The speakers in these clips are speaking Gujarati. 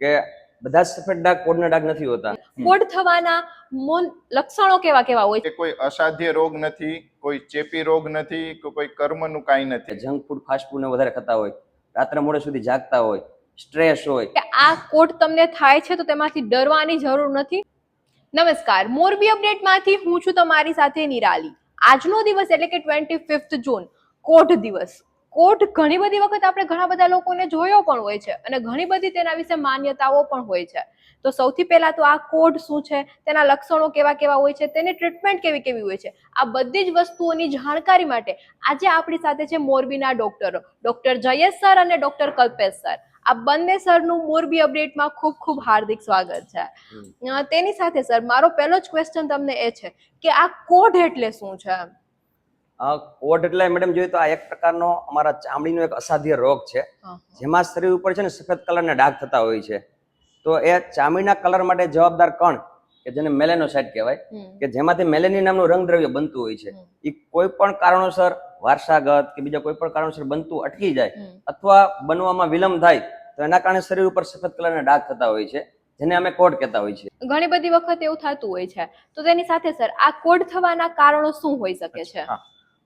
કે બધા સફેદ ડાઘ કોડના ડાઘ નથી હોતા. કોડ થવાના મૂળ લક્ષણો કેવા કેવા હોય? કે કોઈ અસાધ્ય રોગ નથી કોઈ ચેપી રોગ નથી કે કોઈ કર્મનું કાંઈ નથી. જંક ફૂડ ફાસ્ટ ફૂડ ને વધારે ખાતા હોય રાત્રે મોડે સુધી જાગતા હોય સ્ટ્રેસ હોય. કે આ કોડ તમને થાય છે તો તેમાંથી ડરવાની જરૂર નથી? નમસ્કાર મોરબી અપડેટમાંથી હું છું તમારી સાથે નિરાલી. આજનો દિવસ એટલે કે ટ્વેન્ટી ફિફ્થ જૂન કોટ દિવસ. કોટ ઘણી બધી વખત આપણે ઘણા બધા લોકોને જોયો પણ હોય છે અને ઘણી બધી તેના વિશે માન્યતાઓ પણ હોય છે. તો સૌથી પહેલા તો આ કોડ શું છે તેના લક્ષણો કેવા કેવા હોય છે તેની ટ્રીટમેન્ટ કેવી કેવી હોય છે આ બધી જ વસ્તુઓની જાણકારી માટે આજે આપણી સાથે છે મોરબીના ડોક્ટરો ડોક્ટર જયેશ સર અને ડોક્ટર કલ્પેશ સર. આ બંને સરનું મોરબી અપડેટમાં ખૂબ ખૂબ હાર્દિક સ્વાગત છે. તેની સાથે સર મારો પહેલો જ ક્વેશ્ચન તમને એ છે કે આ કોડ એટલે શું છે? આ એટલે મેડમ જોઈએ તો આ એક પ્રકારનો અમારા ચામડીનો એક અસાધ્ય રોગ છે. જેમાં શરીર ઉપર છે ને સફેદ કલરના ડાઘ થતા હોય છે. તો એ ચામડીના કલર માટે જવાબદાર કણ કે જેને મેલેનોસાઇટ કહેવાય કે જેમાંથી મેલેની નામનું રંગદ્રવ્ય બનતું હોય છે. એ કોઈ પણ કારણોસર વારસાગત કે બીજા કોઈ પણ કારણોસર બનતું અટકી જાય અથવા બનવામાં વિલંબ થાય તો એના કારણે શરીર ઉપર સફેદ કલરના ડાઘ થતા હોય છે જેને અમે કોડ કહેતા હોય છે. ઘણી બધી વખત એવું થતું હોય છે. તો તેની સાથે સર આ કોડ થવાના કારણો શું હોઈ શકે છે?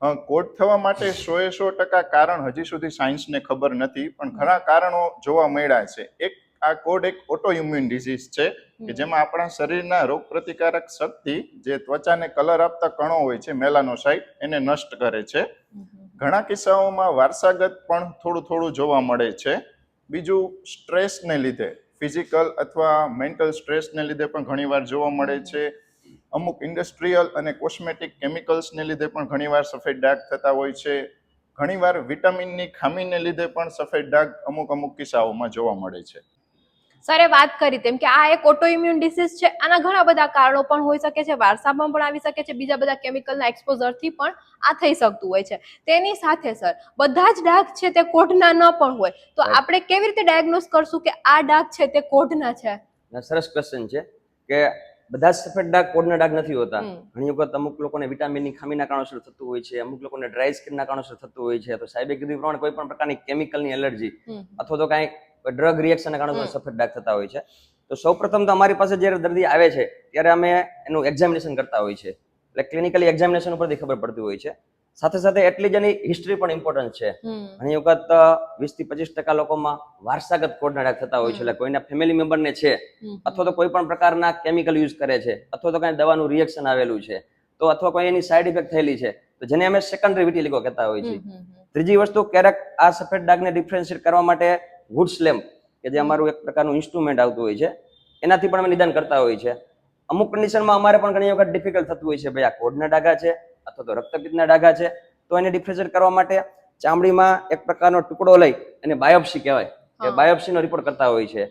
કોટ થવા માટે સો એ સો ટકા કારણ હજી સુધી સાયન્સને ખબર નથી, પણ ઘણા કારણો જોવા મળ્યા છે. એક, આ કોડ એક ઓટો ઇમ્યુન ડિઝીઝ છે, કે જેમાં આપણા શરીરના રોગ પ્રતિકારક શક્તિ જે ત્વચાને કલર આપતા કણો હોય છે મેલાનોસાઇટ એને નષ્ટ કરે છે. ઘણા કિસ્સાઓમાં વારસાગત પણ થોડું થોડું જોવા મળે છે. બીજું, સ્ટ્રેસને લીધે, ફિઝિકલ અથવા મેન્ટલ સ્ટ્રેસને લીધે પણ ઘણીવાર જોવા મળે છે. અમુક ઇન્ડસ્ટ્રીયલ અને કોસ્મેટિક કેમિકલ્સને લીધે પણ ઘણીવાર સફેદ ડાઘ થતા હોય છે. ઘણીવાર વિટામિનની ખામીને લીધે પણ સફેદ ડાઘ અમુક અમુક કિસ્સાઓમાં જોવા મળે છે. સરે વાત કરી તેમ કે આ એક ઓટોઇમ્યુન ડિસીઝ છે. આના ઘણા બધા કારણો પણ હોઈ શકે છે. વારસામાં પણ આવી શકે છે. બીજા બધા કેમિકલના એક્સપોઝરથી પણ આ થઈ શકતું હોય છે. તેની સાથે સર બધા જ ડાઘ છે તે કોઢના ન પણ હોય. તો આપણે કેવી રીતે ડાયગ્નોસ કરશું કે આ ડાઘ છે તે કોઢના છે? સરસ ક્વેશ્ચન છે કે બધા સફેદ ડાઘ કોડના ડાઘ નથી હોતા. ઘણી વખત અમુક લોકોને વિટામિનની ખામીના કારણોસર થતું હોય છે અમુક લોકોને ડ્રાય સ્કિનના કારણોસર થતું હોય છે તો સાહેબે કીધું પ્રમાણે કોઈ પણ પ્રકારની કેમિકલની એલર્જી અથવા તો કાંઈ ડ્રગ રિએક્શનના હમ. સફેદ ડાઘ થતા હોય છે. તો સૌપ્રથમ તો અમારી પાસે જ્યારે દર્દી આવે છે ત્યારે અમે એનું એક્ઝામિનેશન કરતા હોય છે. એટલે ક્લિનિકલી એક્ઝામિનેશન ઉપરથી ખબર પડતી હોય છે. સાથે સાથે એટલી જ એની હિસ્ટ્રી પણ ઇમ્પોર્ટન્ટ છે. ઘણી વખત વીસથી પચીસ ટકા લોકોમાં વારસાગત કોડના થતા હોય છે. એટલે કોઈના ફેમિલી મેમ્બરને છે અથવા તો કોઈ પણ પ્રકારના કેમિકલ યુઝ કરે છે અથવા તો કઈ દવાનું રિએક્શન આવેલું છે તો અથવા કોઈ એની સાઈડ ઇફેક્ટ થયેલી છે તો જેને અમે સેકન્ડરી વિટીલિકો કહેતા હોય છે. ત્રીજી વસ્તુ ક્યારેક આ સફેદ ડાઘને ડિફરન્શિયેટ કરવા માટે વુડ સ્લેમ કે જે અમારું એક પ્રકારનું ઇન્સ્ટ્રુમેન્ટ આવતું હોય છે એનાથી પણ અમે નિદાન કરતા હોય છે. અમુક કન્ડિશનમાં અમારે પણ ઘણી વખત ડિફિકલ્ટ થતું હોય છે ભાઈ આ કોડના ડાઘા છે અથવા તો રક્તપિત્તના ડાઘા છે તો એને ડિફ્રેશન કરવા માટે ચામડીમાં એક પ્રકારનો ટુકડો લઈ અને બાયોપ્સી કહેવાય કે બાયોપ્સીનો રિપોર્ટ કરતા હોય છે.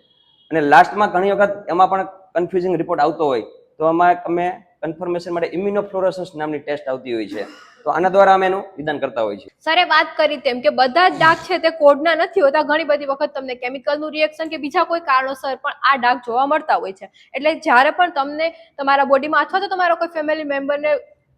અને લાસ્ટમાં ઘણી વખત એમાં પણ કન્ફ્યુઝિંગ રિપોર્ટ આવતો હોય તો આમાં અમે કન્ફર્મેશન માટે ઇમ્યુનોફ્લોરોસન્સ નામની ટેસ્ટ આવતી હોય છે. તો આના દ્વારા અમે એનું નિદાન કરતા હોય છે. સરે વાત કરી તેમ કે બધા જ ડાઘ છે તે કોડના નથી હોતા ઘણી બધી વખત તમને કેમિકલનું રિએક્શન કે બીજા કોઈ કારણોસર પણ આ ડાઘ જોવા મળતા હોય છે. એટલે જ્યારે પણ તમને તમારા બોડીમાં અથવા તો તમારા કોઈ ફેમિલી મેમ્બરને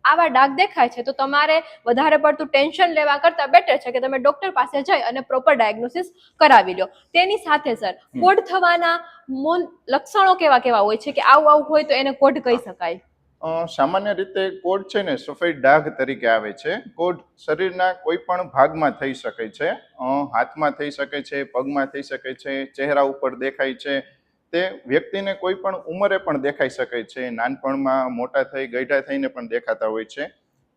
આવા ડાઘ દેખાય છે તો તમારે વધારે પડતું ટેન્શન લેવા કરતાં બેટર છે કે તમે ડોક્ટર પાસે જઈ અને પ્રોપર ડાયગ્નોસિસ કરાવી લો. તેની સાથે સર કોડ થવાના મૂળ લક્ષણો કેવા કેવા હોય છે કે આવું આવું હોય તો એને કોડ કહી શકાય? સામાન્ય રીતે કોડ છે ને સફેદ ડાઘ તરીકે આવે છે. કોડ શરીરના કોઈ પણ ભાગમાં થઈ શકે છે. હાથમાં થઈ શકે છે પગમાં થઈ શકે છે ચહેરા ઉપર દેખાય છે તે વ્યક્તિને કોઈ પણ ઉંમરે પણ દેખાઈ શકે છે. નાનપણમાં મોટા થઈ ગઈઢા થઈને પણ દેખાતા હોય છે.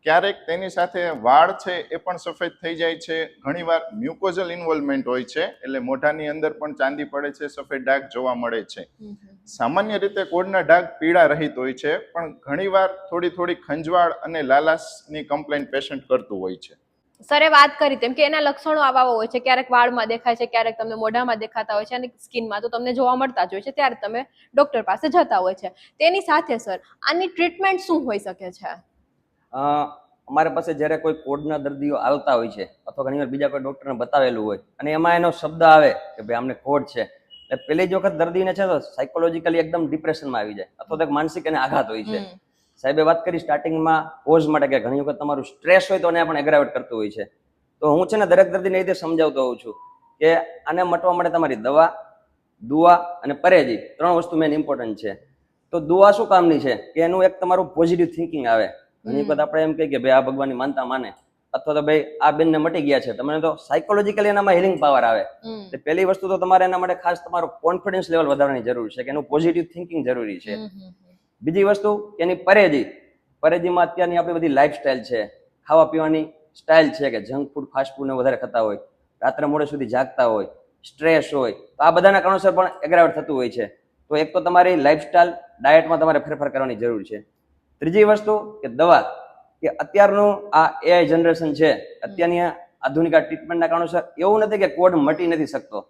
ક્યારેક તેની સાથે વાળ છે એ પણ સફેદ થઈ જાય છે. ઘણીવાર મ્યુકોઝલ ઇન્વોલ્વમેન્ટ હોય છે એટલે મોઢાની અંદર પણ ચાંદી પડે છે સફેદ ડાઘ જોવા મળે છે. સામાન્ય રીતે કોડના ડાઘ પીળા રહિત હોય છે પણ ઘણીવાર થોડી થોડી ખંજવાળ અને લાલાશની કમ્પ્લેન પેશન્ટ કરતું હોય છે. સરે વાત કરી તેમ કે એના લક્ષણો આવા હોય છે. ક્યારેક વાળમાં દેખાય છે ક્યારેક તમને મોઢામાં દેખાતા હોય છે અને સ્કિનમાં તો તમને જોવા મળતા જ હોય છે. ત્યારે તમે ડોક્ટર પાસે જતા હોય છે. તેની સાથે સર આની ટ્રીટમેન્ટ શું હોઈ શકે છે? અમારા પાસે જ્યારે કોઈ કોડના દર્દીઓ આવતા હોય છે અથવા ઘણીવાર બીજા કોઈ ડોક્ટરને બતાવેલું હોય અને એમાં એનો શબ્દ આવે કે ભાઈ આમને કોડ છે. એટલે પહેલી જ વખત દર્દીને છે તો સાયકોલોજીકલી એકદમ ડિપ્રેશનમાં આવી જાય. અથવા તો માનસિક એને આઘાત હોય છે. સાહેબે વાત કરી સ્ટાર્ટિંગમાં કોઝ માટે કે ઘણી વખત તમારું સ્ટ્રેસ હોય તો એને પણ એગ્રાવેટ કરતું હોય છે. તો હું છે ને દરેક દર્દીને રીતે સમજાવતો હોઉં છું કે આને મટવા માટે તમારી દવા દુઆ અને પરેજી ત્રણ વસ્તુ મેન ઇમ્પોર્ટન્ટ છે. તો દુઆ શું કામની છે? કે એનું એક તમારું પોઝિટિવ થિંકિંગ આવે. ઘણી વખત આપણે એમ કહીએ કે ભાઈ આ ભગવાનની માનતા માને. અથવા તો ભાઈ આ બેનને મટી ગયા છે. તમને તો સાયકોલોજીકલી એનામાં હિલિંગ પાવર આવે. એટલે પહેલી વસ્તુ તો તમારે એના માટે ખાસ તમારો કોન્ફિડન્સ લેવલ વધારવાની જરૂર છે કે એનું પોઝિટિવ થિંકિંગ જરૂરી છે. બીજી વસ્તુ, એની પરેજી. પરેજીમાં અત્યારની આપણી બધી લાઈફસ્ટાઈલ છે. ખાવા પીવાની સ્ટાઇલ છે કે જંક ફૂડ ફાસ્ટ ફૂડને વધારે ખાતા હોય. રાત્રે મોડે સુધી જાગતા હોય. સ્ટ્રેસ હોય. તો આ બધાના કારણોસર પણ એગ્રાવેટ થતું હોય છે. તો એક તો તમારી લાઈફસ્ટાઈલ ડાયટમાં તમારે ફેરફાર કરવાની જરૂર છે. ત્રીજી વસ્તુ કે દવા. કે અત્યારનું આ એઆઈ જનરેશન છે, અત્યારની આધુનિક ટ્રીટમેન્ટના કારણોસર એવું નથી કે કોડ મટી નથી શકતો.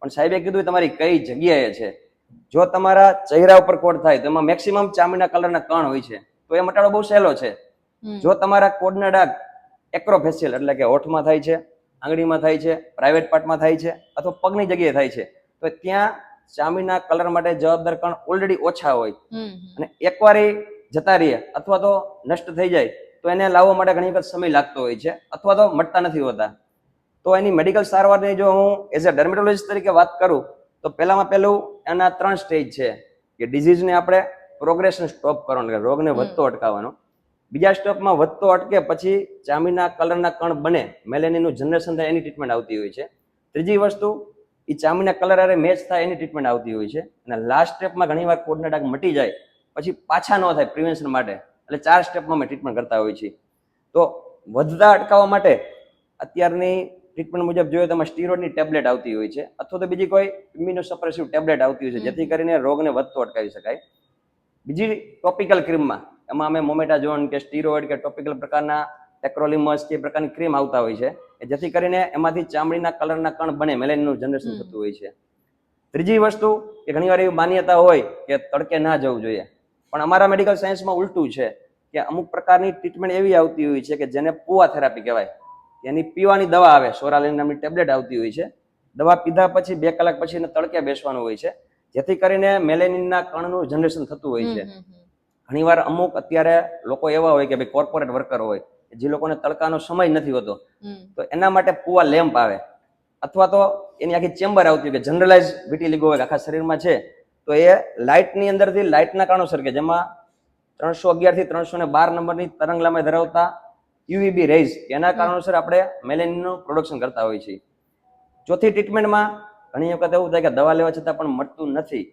પણ સાહેબે કીધું તમારી કઈ જગ્યાએ છે? જો તમારા ચહેરા ઉપર કોડ થાય તો એમાં મેક્સિમમ ચામડીના કલરના કણ હોય છે. તો એ મટાડો બહુ સહેલો છે. જો તમારા કોડના ડાઘ એક્રોફેશિયલ એટલે કે હોઠમાં થાય છે આંગળીમાં થાય છે પ્રાઇવેટ પાર્ટમાં થાય છે અથવા પગની જગ્યાએ થાય છે તો ત્યાં ચામડીના કલર માટે જવાબદાર કણ ઓલરેડી ઓછા હોય. અને એકવાર એ જતા રહીએ અથવા તો નષ્ટ થઈ જાય તો એને લાવવા માટે ઘણી વખત સમય લાગતો હોય છે અથવા તો મટતા નથી હોતા. તો એની મેડિકલ સારવારની જો હું એઝ અ ડર્મેટોલોજીસ્ટ તરીકે વાત કરું તો પહેલામાં પહેલું એના ત્રણ સ્ટેજ છે. કે ડિઝીઝને આપણે પ્રોગ્રેશન સ્ટોપ કરવાનો કે રોગને વધતો અટકાવવાનો. બીજા સ્ટેપમાં વધતો અટકે પછી ચામડીના કલરના કણ બને મેલેનિનનું જનરેશન થાય એની ટ્રીટમેન્ટ આવતી હોય છે. ત્રીજી વસ્તુ એ ચામડીના કલર અરે મેચ થાય એની ટ્રીટમેન્ટ આવતી હોય છે. અને લાસ્ટ સ્ટેપમાં ઘણીવાર કોડના ડાઘ મટી જાય પછી પાછા ન થાય પ્રિવેન્શન માટે. એટલે ચાર સ્ટેપમાં અમે ટ્રીટમેન્ટ કરતા હોઈએ છીએ. તો વધતા અટકાવવા માટે અત્યારની ટ્રીટમેન્ટ મુજબ જોઈએ તો એમાં સ્ટીરોડની ટેબ્લેટ આવતી હોય છે. અથવા તો બીજી કોઈ ઇમ્યુનોસપ્રેસિવ ટેબ્લેટ આવતી હોય છે જેથી કરીને રોગને વધતો અટકાવી શકાય. બીજી ટોપિકલ ક્રીમમાં એમાં અમે મોમેટાઝોન કે સ્ટીરોઇડ કે ટોપિકલ પ્રકારના ટેક્રોલિમસ કે પ્રકારની ક્રીમ આવતા હોય છે જેથી કરીને એમાંથી ચામડીના કલરના કણ બને મેલેનનું જનરેશન થતું હોય છે. ત્રીજી વસ્તુ કે ઘણીવાર એવી માન્યતા હોય કે તડકે ના જવું જોઈએ. પણ અમારા મેડિકલ સાયન્સમાં ઉલટું છે કે અમુક પ્રકારની ટ્રીટમેન્ટ એવી આવતી હોય છે કે જેને પુઆ થેરાપી કહેવાય. એની પીવાની દવા આવે સોરાલિન નામની ટેબ્લેટ આવતી હોય છે. દવા પીધા પછી બે કલાક પછી એને તડકે બેસવાનું હોય છે. જેથી કરીને મેલેનિનના કણનું જનરેશન થતું હોય છે. ઘણીવાર અમુક અત્યારે લોકો એવા હોય કે ભાઈ કોર્પોરેટ વર્કર હોય જે લોકોને તડકાનો સમય નથી હોતો તો એના માટે પૂવા લેમ્પ આવે. અથવા તો એની આખી ચેમ્બર આવતી હોય કે જનરલાઇઝ વિટીલિગો હોય આખા શરીરમાં છે તો એ લાઇટની અંદરથી લાઇટના કારણોસર કે જેમાં ત્રણસો અગિયારથી ત્રણસો ને બાર નંબરની તરંગ લાંબાઈ ધરાવતા યુવીબી રેઝ એના કારણોસર આપણે મેલેનિનનું પ્રોડક્શન કરતા હોઈએ છીએ. ચોથી ટ્રીટમેન્ટમાં ઘણી વખત એવું થાય કે દવા લેવા છતાં પણ મળતું નથી.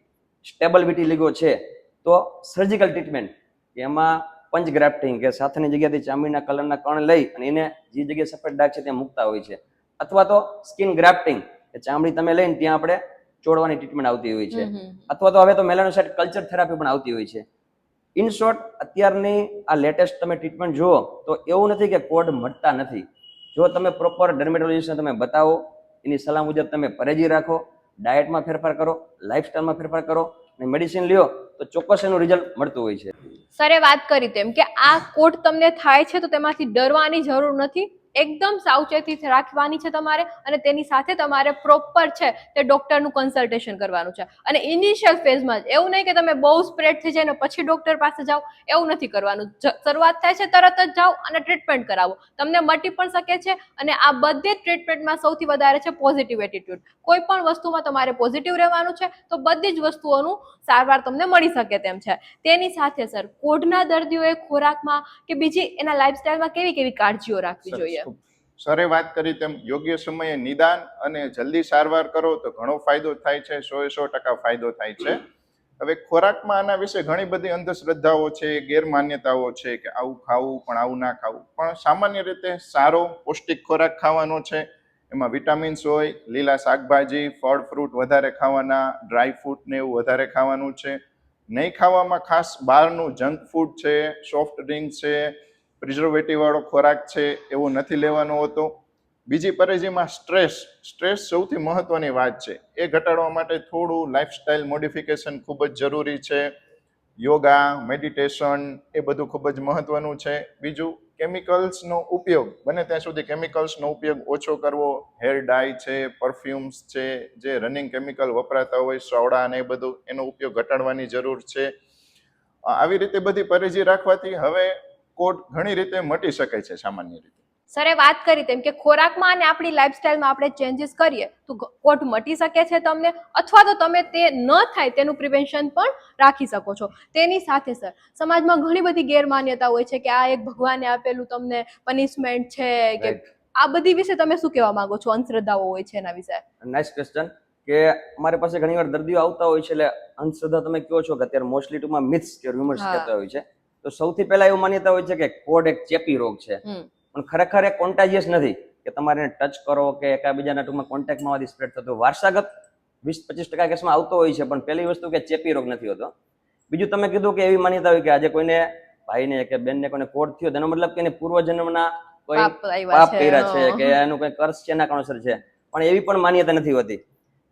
સ્ટેબલ વિટીલિગો છે. તો સર્જિકલ ટ્રીટમેન્ટ એમાં પંચ ગ્રાફ્ટિંગ કે સાથેની જગ્યાથી ચામડીના કલરના કણ લઈ અને એને જે જગ્યાએ સફેદ ડાઘ છે ત્યાં મૂકતા હોય છે અથવા તો સ્કિન ગ્રાફ્ટિંગ કે ચામડી તમે લઈને ત્યાં આપણે ચોડવાની ટ્રીટમેન્ટ આવતી હોય છે. અથવા તો હવે તો મેલાનોસાઇટ કલ્ચર થેરાપી પણ આવતી હોય છે. ઇન શોર્ટ અત્યારની આ લેટેસ્ટ તમે ટ્રીટમેન્ટ જુઓ, તો એવું નથી કે કોડ મળતા નથી. જો તમે પ્રોપર ડર્મેટોલોજીસ્ટને તમે બતાવો, એની સલાહ મુજબ તમે પરેજી રાખો ડાયટમાં ફેરફાર કરો લાઇફસ્ટાઈલમાં ફેરફાર કરો, અને મેડિસિન લ્યો, તો ચોક્કસ એનું રિઝલ્ટ મળતું હોય છે. સરે વાત કરી તેમ કે આ કોટ તમને થાય છે તો તેમાંથી ડરવાની જરૂર નથી? એકદમ સાવચેતી રાખવાની છે તમારે અને તેની સાથે તમારે પ્રોપર છે તે ડોક્ટરનું કન્સલ્ટેશન કરવાનું છે. અને ઇનિશિયલ ફેઝમાં જ એવું નહીં કે તમે બહુ સ્પ્રેડ થઈ જાય ને પછી ડોક્ટર પાસે જાઓ એવું નથી કરવાનું. શરૂઆત થાય છે તરત જ જાઓ અને ટ્રીટમેન્ટ કરાવો. તમને મટી પણ શકે છે અને આ બધે જ ટ્રીટમેન્ટમાં સૌથી વધારે છે પોઝિટિવ એટીટ્યુડ કોઈ પણ વસ્તુમાં તમારે પોઝિટિવ રહેવાનું છે તો બધી જ વસ્તુઓનું સારવાર તમને મળી શકે તેમ છે. તેની સાથે સર કોઢના દર્દીઓએ ખોરાકમાં કે બીજી એના લાઇફસ્ટાઇલમાં કેવી કેવી કાળજીઓ રાખવી જોઈએ. સરે વાત કરી તેમ યોગ્ય સમયે નિદાન અને જલ્દી સારવાર કરો તો ઘણો ફાયદો થાય છે, સો સો ટકા ફાયદો થાય છે. હવે ખોરાકમાં આના વિશે ઘણી બધી અંધશ્રદ્ધાઓ છે, ગેરમાન્યતાઓ છે કે આવું ખાવું પણ આવું ના ખાવું. પણ સામાન્ય રીતે સારો પૌષ્ટિક ખોરાક ખાવાનો છે. એમાં વિટામિન્સ હોય, લીલા શાકભાજી, ફળ, ફ્રૂટ વધારે ખાવાના, ડ્રાય ફ્રૂટ ને એવું વધારે ખાવાનું છે. નહીં ખાવામાં ખાસ બહારનું જંક ફૂડ છે, સોફ્ટ ડ્રિંક છે પ્રિઝર્વેટિવ વાળો ખોરાક છે એવો નથી લેવાનો હોતો. બીજી પરેજીમાં સ્ટ્રેસ. સ્ટ્રેસ સૌથી મહત્વની વાત છે. એ ઘટાડવા માટે થોડું લાઈફસ્ટાઈલ મોડિફિકેશન ખૂબ જ જરૂરી છે. યોગા, મેડિટેશન એ બધું ખૂબ જ મહત્વનું છે. બીજું, કેમિકલ્સનો ઉપયોગ. બને ત્યાં સુધી કેમિકલ્સનો ઉપયોગ ઓછો કરવો. હેર ડાય છે, પરફ્યુમ્સ છે, જે રનિંગ કેમિકલ વપરાતા હોય, સોડા અને એ બધું, એનો ઉપયોગ ઘટાડવાની જરૂર છે. આવી રીતે બધી પરેજી રાખવાથી હવે કોટ ઘણી રીતે મટી શકે છે સામાન્ય રીતે. સરે વાત કરી તેમ કે ખોરાકમાં અને આપણી લાઈફસ્ટાઈલમાં આપણે ચેન્જીસ કરીએ તો કોટ મટી શકે છે તમને અથવા તો તમે તે ન થાય તેનું પ્રિવેન્શન પણ રાખી શકો છો. તેની સાથે સર સમાજમાં ઘણી બધી ગેરમાન્યતા હોય છે કે આ એક ભગવાને આપેલું તમને પનિશમેન્ટ છે કે Right. આ બધી વિશે તમે શું કહેવા માંગો છો? અંધશ્રદ્ધાઓ હોય છે એના વિશે. નાઇસ ક્વેશ્ચન કે મારી પાસે ઘણી વાર દર્દીઓ આવતા હોય છે એટલે અંધશ્રદ્ધા તમે કહો છો કે અત્યારે મોસ્ટલી ટુમાં મિથ્સ કે રૂમર્સ હા. કહેતા હોય છે. તો સૌથી પહેલા એવું માન્યતા હોય છે કે કોડ એક ચેપી રોગ છે. પણ ખરેખર એ કોન્ટાજિયસ નથી કે તમારે ટચ કરો કે એકાબીજાના ટૂંકમાં કોન્ટેક્ટમાં આથી સ્પ્રેડ થતો વારસાગત વીસ પચીસ ટકા કેસમાં આવતો હોય છે પણ પહેલી વસ્તુ કે ચેપી રોગ નથી હોતો. બીજું તમે કીધું કે એવી માન્યતા હોય કે આજે કોઈને ભાઈને કે બેનને કોઈને કોડ થયો તેનો મતલબ કે એને પૂર્વજન્મના કોઈ પાપ છે, કર્યા છે કે એનું કોઈ કર્સ છે એના કારણોસર છે. પણ એવી પણ માન્યતા નથી હોતી.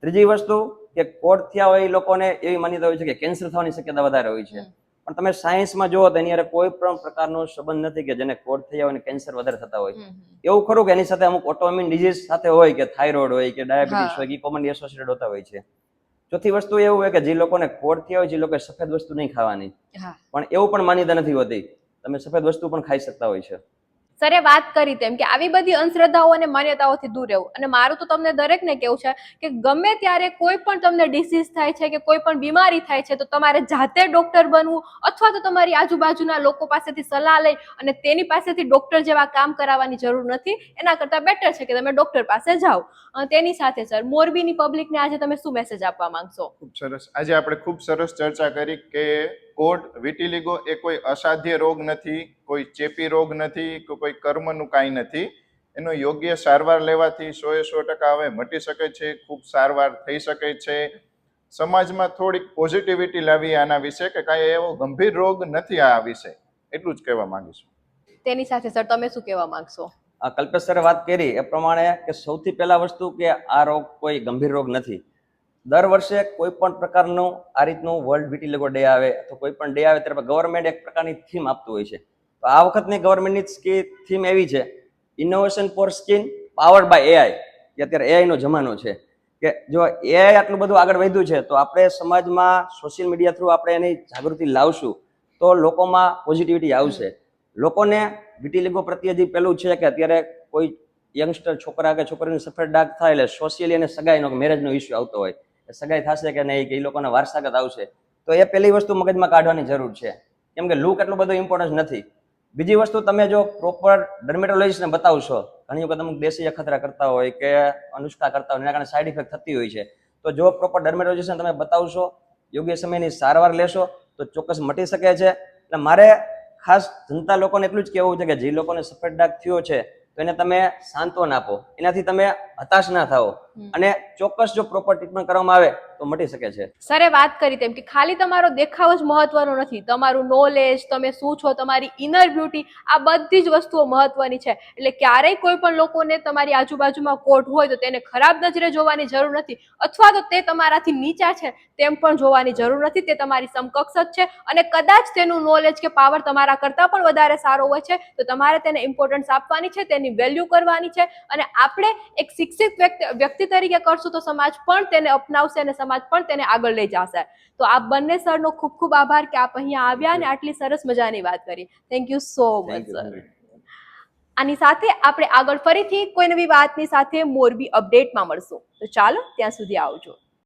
ત્રીજી વસ્તુ કે કોડ થયા હોય એ લોકોને એવી માન્યતા હોય છે કે કેન્સર થવાની શક્યતા વધારે હોય છે. પણ તમે સાયન્સમાં જુઓ તો એની અરે કોઈ પણ પ્રકારનો સંબંધ નથી કે જેને કોડ થયા હોય અને કેન્સર વધારે થતા હોય. એવું ખરું કે એની સાથે અમુક ઓટોમિન ડિઝીઝ સાથે હોય કે થાઇરોઇડ હોય કે ડાયાબિટીસ હોય કે કોમનલી એસોસિએટેડ હોતા હોય છે. ચોથી વસ્તુ એવું હોય કે જે લોકોને કોડ થયા હોય જે લોકો સફેદ વસ્તુ નહીં ખાવાની. પણ એવું પણ માન્યતા નથી હોતી. તમે સફેદ વસ્તુ પણ ખાઈ શકતા હોય છે. સરે વાત કરી તેમ કે આવી બધી અંધશ્રદ્ધાઓ અને માન્યતાઓથી દૂર રહેવું. અને મારું તો તમને દરેકને કેવું છે કે ગમે ત્યારે કોઈ પણ તમને ડિસીઝ થાય છે કે કોઈ પણ બીમારી થાય છે તો તમારે જાતે ડોક્ટર બનવું અથવા તો તમારી આજુબાજુના લોકો પાસેથી સલાહ લઈ અને તેની પાસેથી ડોક્ટર જેવા કામ કરાવવાની જરૂર નથી. એના કરતાં બેટર છે કે તમે ડોક્ટર પાસે જાઓ. તેની સાથે સર, મોરબીની પબ્લિકને આજે તમે શું મેસેજ આપવા માંગશો? ખૂબ સરસ. આજે આપણે ખૂબ સરસ ચર્ચા કરી કે કોડ વિટીલિગો એ કોઈ અસાધ્ય રોગ નથી. કોઈ ચેપી રોગ નથી કે કોઈ કર્મનું કાંઈ નથી એનો યોગ્ય સારવાર લેવાથી સો એ સો ટકા હવે મટી શકે છે ખૂબ સારવાર થઈ શકે છે. સમાજમાં થોડીક પોઝિટિવિટી લાવી આના વિશે કે કાંઈ એવો ગંભીર રોગ નથી આ વિશે એટલું જ કહેવા માંગીશું. તેની સાથે સર તમે શું કહેવા માંગશો? આ કલ્પેશ સરે વાત કરી એ પ્રમાણે કે સૌથી પહેલા વસ્તુ કે આ રોગ કોઈ ગંભીર રોગ નથી. દર વર્ષે કોઈ પણ પ્રકારનું આ રીતનું વર્લ્ડ વિટિલિગો ડે આવે અથવા કોઈ પણ ડે આવે ત્યારે ગવર્મેન્ટ એક પ્રકારની થીમ આપતું હોય છે. તો આ વખતની ગવર્મેન્ટની થીમ એવી છે innovation for skin powered by AI કે અત્યારે એઆઈનો જમાનો છે. કે જો એઆઈ આટલું બધું આગળ વધ્યું છે, તો આપણે સમાજમાં સોશિયલ મીડિયા થ્રુ આપણે એની જાગૃતિ લાવશું, તો લોકોમાં પોઝિટિવિટી આવશે. લોકોને વિટિલિગો પ્રત્યે જે પેલું છે કે અત્યારે કોઈ યંગસ્ટર છોકરા કે છોકરીને સફેદ ડાઘ થાય એટલે સોશિયલી અને સગાઈનો મેરેજનો ઇસ્યુ આવતો હોય. એ સગાઈ થશે કે નહીં કે એ લોકોના વારસાગત આવશે. તો એ પહેલી વસ્તુ મગજમાં કાઢવાની જરૂર છે. કેમ કે લુક એટલું બધું ઇમ્પોર્ટન્સ નથી. બીજી વસ્તુ તમે જો પ્રોપર ડર્મેટોલોજીસ્ટને બતાવશો, ઘણી વખત અમુક દેશી અખતરા કરતા હોય કે અનુષ્કા કરતા હોય, એના કારણે સાઈડ ઇફેક્ટ થતી હોય છે. તો જો પ્રોપર ડર્મેટોલોજીસ્ટને તમે બતાવશો, યોગ્ય સમયની સારવાર લેશો, તો ચોક્કસ મટી શકે છે. એટલે મારે ખાસ જનતા લોકોને એટલું જ કહેવું છે કે જે લોકોને સફેદ ડાઘ થયો છે, તો એને તમે સાંત્વન આપો. એનાથી તમે હતાશ ના થાઓ. અને ચોક્કસ જો પ્રોપર ટ્રીટમેન્ટ કરવામાં આવે તો મટી શકે છે. સરે વાત કરી તેમ કે ખાલી તમારો દેખાવ જ મહત્વનો નથી. તમારું નોલેજ તમે શું છો તમારી ઇનર બ્યુટી આ બધી જ વસ્તુઓ મહત્વની છે. એટલે ક્યારેય કોઈ પણ લોકોને તમારી આજુબાજુમાં કોટ હોય તો તેને ખરાબ નજરે જોવાની જરૂર નથી. અથવા તો તે તમારાથી નીચા છે તેમ પણ જોવાની જરૂર નથી. તે તમારી સમકક્ષ જ છે અને કદાચ તેનું નોલેજ કે પાવર તમારા કરતાં પણ વધારે સારો હોય છે તો તમારે તેને ઇમ્પોર્ટન્સ આપવાની છે તેની વેલ્યુ કરવાની છે. અને આપણે એક શિક્ષિત વ્યક્તિ વ્યક્તિ તરીકે કરશું તો સમાજ પણ તેને અપનાવશે અને સમાજ પણ તેને આગળ લઈ જશે. તો આ બંને સરનો ખૂબ ખૂબ આભાર કે આપ અહીંયા આવ્યા અને આટલી સરસ મજાની વાત કરી. Thank you so much sir આની સાથે આપણે આગળ ફરીથી કોઈ નવી વાતની સાથે મોરબી અપડેટમાં મળશું. તો ચાલો ત્યાં સુધી આવજો.